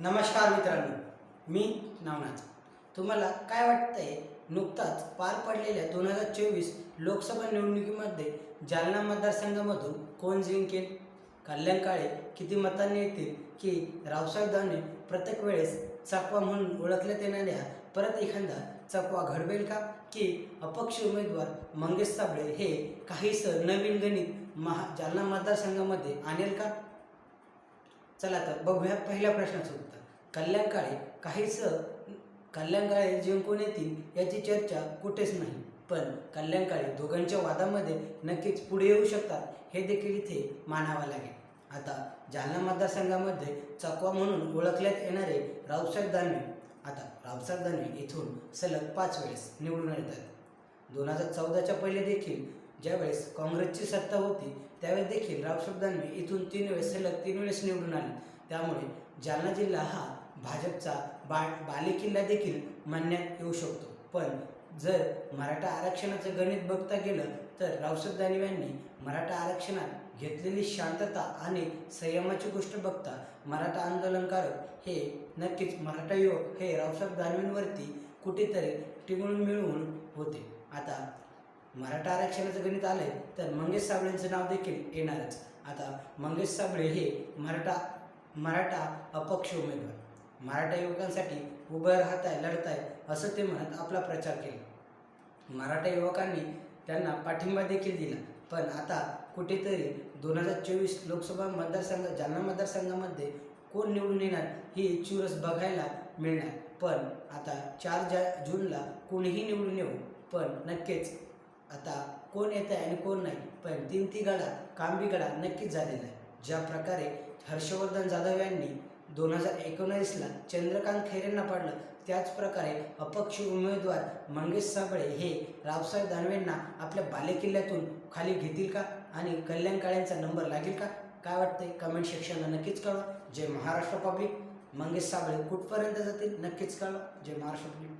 नमस्कार मित्रांनो मी नवनाथ. तुम्हाला काय वाटतंय? नुकताच पार पडलेल्या दोन हजार चोवीस लोकसभा निवडणुकीमध्ये जालना मतदारसंघामधून कोण जिंकेल? कल्याण काळे किती मतांनी येतील की रावसाहेब दानवे प्रत्येक वेळेस चकवा म्हणून ओळखण्यात येणाऱ्या परत एखादा चकवा घडवेल का? की अपक्ष उमेदवार मंगेश साबळे हे काहीसं नवीन गणित महा जालना मतदारसंघामध्ये आणेल का? चला तर बघूया पहिल्या प्रश्नाचं उत्तर. कल्याण काळे काहीच कल्याण काळे जिंकून येतील याची चर्चा कुठेच नाही. पण कल्याण काळे दोघांच्या वादामध्ये नक्कीच पुढे येऊ शकतात हे देखील इथे मानावं लागेल. आता जालना मतदारसंघामध्ये चकवा म्हणून ओळखल्यात येणारे रावसाहेब दानवे. आता रावसाहेब दानवे इथून सलग पाच वेळेस निवडून येत दोन हजार चौदाच्या पहिले देखील ज्यावेळेस काँग्रेसची सत्ता होती त्यावेळेस देखील रावसाहेब दानवे इथून तीन वेळेस सलग तीन वेळेस निवडून आले. त्यामुळे जालना जिल्हा हा भाजपचा बा बालेकिल्ला देखील मानण्यात येऊ शकतो. पण जर मराठा आरक्षणाचं गणित बघता गेलं तर रावसाहेब दानवे यांनी मराठा आरक्षणात घेतलेली शांतता आणि संयमाची गोष्ट बघता मराठा आंदोलनकारक हे नक्कीच मराठा युवक हे रावसाहेब दानवेंवरती कुठेतरी टिकून मिळवून होते. आता मराठा आरक्षणाचं गणित आलंय तर मंगेश साबळेंचं नाव देखील येणारच. आता मंगेश साबळे हे मराठा मराठा अपक्ष उमेदवार. मराठा युवकांसाठी उभं राहत आहे असं ते म्हणत आपला प्रचार केला. मराठा युवकांनी त्यांना पाठिंबा देखील दिला. पण आता कुठेतरी दोन हजार चोवीस लोकसभा मतदारसंघ जालना मतदारसंघामध्ये कोण निवडून येणार ही चुरस बघायला मिळणार. पण आता चार जा जूनला कोणीही निवडून येऊ. पण नक्कीच आता कोण येत आहे आणि कोण नाही पण तीन गडा कांबी गडा नक्कीच झालेला आहे. ज्या प्रकारे हर्षवर्धन जाधव यांनी दोन हजार एकोणीसला चंद्रकांत खैरेंना पाडलं त्याच प्रकारे अपक्ष उमेदवार मंगेश साबळे हे रावसाहेब दानवेंना आपल्या बालेकिल्ल्यातून खाली घेतील का? आणि कल्याण काळ्यांचा नंबर लागेल का? काय वाटतंय? कमेंट सेक्शनला नक्कीच कळवा. जय महाराष्ट्र पब्लिक मंगेश साबळे कुठपर्यंत जातील? नक्कीच कळवा. जय महाराष्ट्र पब्लिक